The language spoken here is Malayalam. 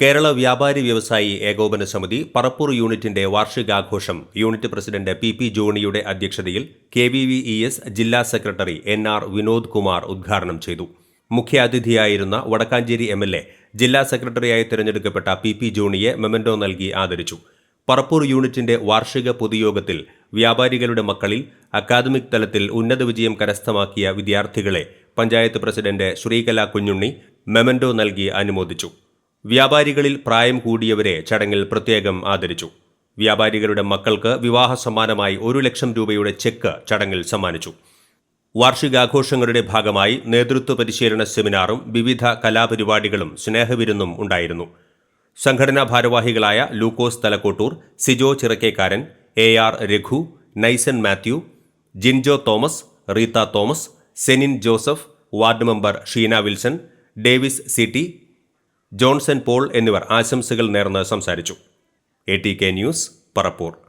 കേരള വ്യാപാരി വ്യവസായി ഏകോപന സമിതി പറപ്പൂർ യൂണിറ്റിന്റെ വാർഷികാഘോഷം യൂണിറ്റ് പ്രസിഡന്റ് പി പി ജോണിയുടെ അധ്യക്ഷതയിൽ K V V E S ജില്ലാ secretary N R Vinod Kumar ഉദ്ഘാടനം ചെയ്തു. മുഖ്യാതിഥിയായിരുന്ന വടക്കാഞ്ചേരി എം എൽ എ ജില്ലാ സെക്രട്ടറിയായി തിരഞ്ഞെടുക്കപ്പെട്ട പി പി ജോണിയെ മെമന്റോ നൽകി ആദരിച്ചു. പറപ്പൂർ യൂണിറ്റിന്റെ വാർഷിക പൊതുയോഗത്തിൽ വ്യാപാരികളുടെ മക്കളിൽ അക്കാദമിക് തലത്തിൽ ഉന്നത വിജയം കരസ്ഥമാക്കിയ വിദ്യാർത്ഥികളെ പഞ്ചായത്ത് പ്രസിഡന്റ് ശ്രീകല കുഞ്ഞുണ്ണി മെമന്റോ നൽകി അനുമോദിച്ചു. വ്യാപാരികളിൽ പ്രായം കൂടിയവരെ ചടങ്ങിൽ പ്രത്യേകം ആദരിച്ചു. വ്യാപാരികളുടെ മക്കൾക്ക് വിവാഹ സമ്മാനമായി ഒരു ലക്ഷം രൂപയുടെ ചെക്ക് ചടങ്ങിൽ സമ്മാനിച്ചു. വാർഷികാഘോഷങ്ങളുടെ ഭാഗമായി നേതൃത്വ പരിശീലന സെമിനാറും വിവിധ കലാപരിപാടികളും സ്നേഹവിരുന്നും ഉണ്ടായിരുന്നു. സംഘടനാ ഭാരവാഹികളായ Lukose Thalakottoor Sijo Chirakkekkaran A R Raghu Naison Mathew Jinjo Thomas Reetha Thomas Senin Joseph ward member Sheena Wilson Davis C T Johnson Paul എന്നിവർ ആശംസകൾ നേർന്ന് സംസാരിച്ചു. A T K news Parappur.